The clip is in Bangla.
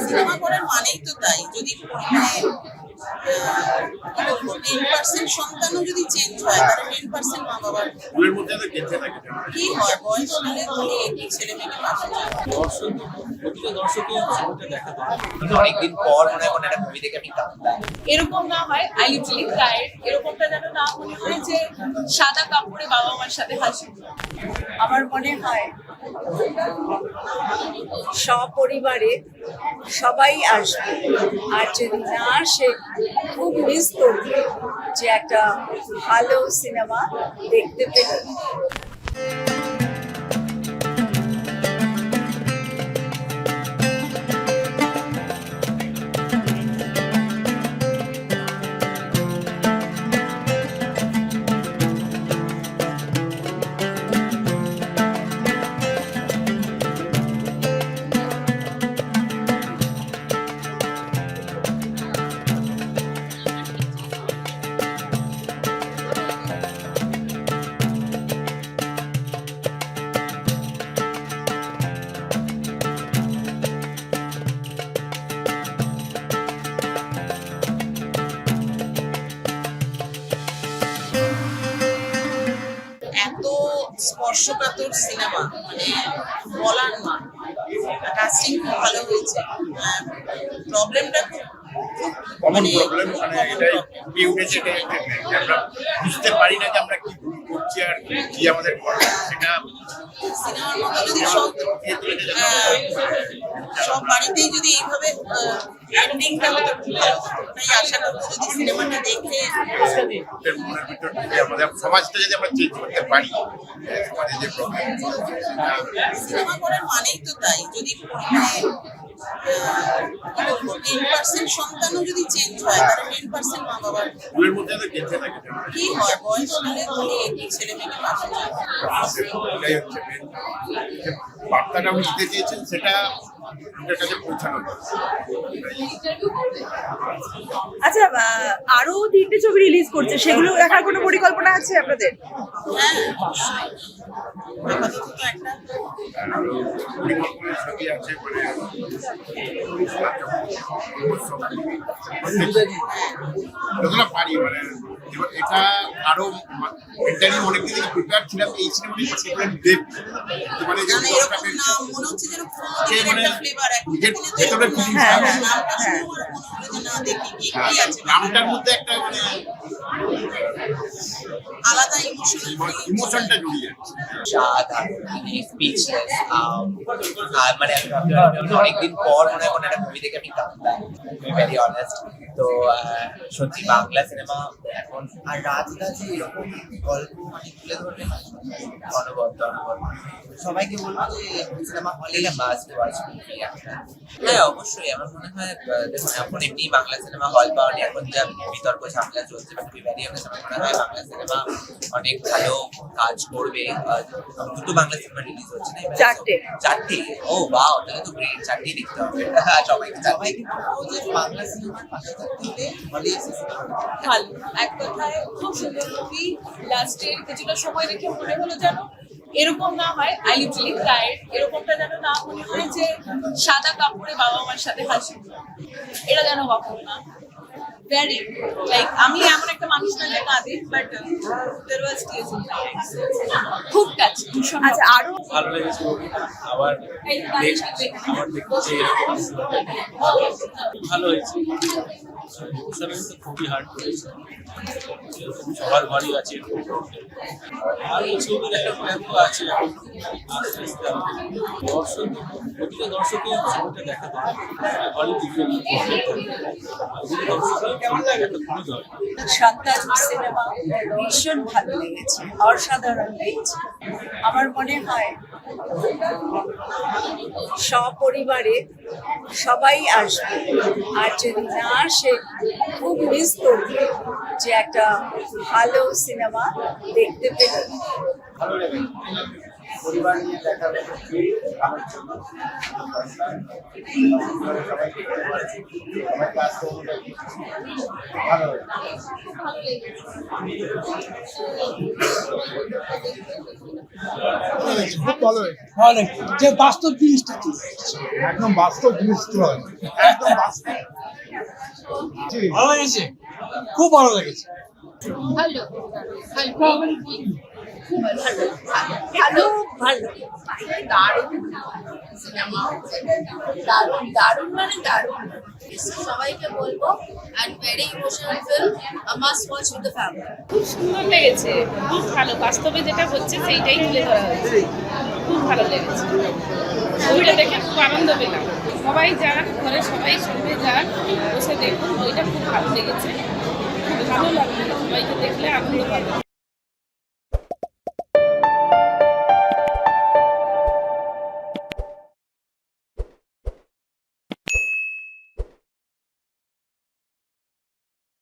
সিনেমা করার মানেই তো তাই। যদি টেন পার্সেন্ট সন্তানও যদি চেঞ্জ হয় তাহলে টেন পার্সেন্ট মা বাবার কি হয়? বয়স হলে ছেলে মেয়েকে দর্শক প্রতিটা দর্শকই ছবিটা দেখা অনেকদিন পর মনে হয় একটা মুভি দেখে আমি এরকম না হয় আই লিটারলি ক্রাইড এরকমটা যেন না মনে হয় যে সাদা কাপড়ে বাবা মার সাথে হাসি। আমার মনে হয় সপরিবারে সবাই আসবে। আর যদি না আসে, খুব মিস করবে যে একটা ভালো সিনেমা দেখতে পেলে। স্পর্শকাতর সিনেমা মানে বলার না। কাস্টিং খুব ভালো হয়েছে। প্রবলেমটা খুব খুব কমন মানে প্রবলেম মানে এটাই ফুটে উঠেছে একটা আমরা বুঝতে পারি না যে আমরা কি ভুল করছি আর কি আমাদের করা সেটা সিনেমার মতো যদি সব আহ, সব বাড়িতেই যদি এইভাবে আশা সিনেমাটা দেখে মনের ভিতর থেকে আমাদের সমাজটা যদি আমরা চেঞ্জ করতে পারি সমাজে যে প্রবলেম সিনেমা করার মানেই তো তাই। যদি টেন পার্সেন্ট সন্তানও যদি চেঞ্জ হয় তাহলে টেন পার্সেন্ট মা বাবার কি হয়? বয়স হলে ছেলে মেয়েকে যায় বার্তাটা দিতে চেয়েছেন সেটা আমাদের কাছে পৌঁছানো। আচ্ছা আরও তিনটে ছবি রিলিজ করছে সেগুলো দেখার কোনো পরিকল্পনা আছে আপনাদের? হ্যাঁ মানে যতটা পারি মানে এবার এটা আরও মেন্টালি অনেক দিন থেকে প্রিপেয়ার ছিলাম এই সিনেমাটি দেব মানে যে মানে নিজের ভেতরের নামটার মধ্যে একটা মানে আলাদা ইমোশনাল ইমোশনটা জড়িয়ে আছে। সাধারণ মানে স্পিচলেস মানে অনেকদিন পর মনে হয় কোনো একটা মুভি দেখে আমি ভেরি অনেস্ট তো সত্যি বাংলা সিনেমা এখন আর রাজদা যে এরকম গল্প মানে তুলে ধরবে না অনবদ্য অনবদ্য সবাইকে বলব যে সিনেমা হলে মাস্ট ওয়াচ মুভি একটা। হ্যাঁ অবশ্যই। আমার মনে হয় দেখুন এখন এমনি বাংলা সিনেমা হল পাওয়া এখন যা বিতর্ক ঝামেলা চলছে বা খুবই ভ্যারি আমার মনে হয় বাংলা সিনেমা অনেক ভালো কাজ করবে। দুটো বাংলা সিনেমা রিলিজ হচ্ছে না? চারটে। চারটে? ও বাও তাহলে তো গ্রেট চারটেই দেখতে হবে। সবাইকে সবাইকে বাংলা সিনেমার পাশে ভালো। এক কথায় খুব সুন্দর মুভি লাস্টের কিছুটা সময় রেখে মনে হলো যেন এরকম না হয় আই লিটারলি ক্রাইড এরকমটা যেন না মনে হয় যে সাদা কাপড়ে বাবা মার সাথে হাসি। এটা যেন কখনো না। ভ্যারি লাইক আমি এমন একটা মানুষ না যে কাঁদে but there was tears in my eyes খুব টাচ ভীষণ আচ্ছা আরও ভালো লেগেছে আবার আবার দেখতে এরকম। ভালো হয়েছে। খুবই হার্ড করেছে সবার ঘরই আছে আর ছবির একটা প্ল্যান আছে আস্তে আস্তে দর্শক প্রতিটা দর্শকই ছবিটা দেখা দেখা খুবই দরকার সন্তান সিনেমা ভীষণ ভালো লেগেছে, অসাধারণ লেগেছে। আমার মনে হয় সপরিবারে সবাই আসবে। আর যদি না আসে খুব মিস করবে যে একটা ভালো সিনেমা দেখতে পেলে ভালো হয়েছে খুব ভালো হয়েছে ভালো যে বাস্তব জিনিসটা কি? একদম বাস্তব জিনিস তুলে হয়। একদম বাস্তব। ভালো লেগেছে? খুব ভালো লেগেছে। ভালো। ভালো। ভালো মানে সবাইকে বলব and very emotional film must watch with খুব সুন্দর লেগেছে, খুব ভালো। বাস্তবে যেটা হচ্ছে, সেইটাই তুলে ধরা হয়েছে। খুব ভালো লেগেছে। ছবিটা দেখে খুব আনন্দ পেলাম। সবাই যান ঘরে সবাই সঙ্গে যান, বসে দেখুন। বইটা খুব ভালো লেগেছে। খুব ভালো লাগল। সবাইকে দেখলে আনন্দ পাবে।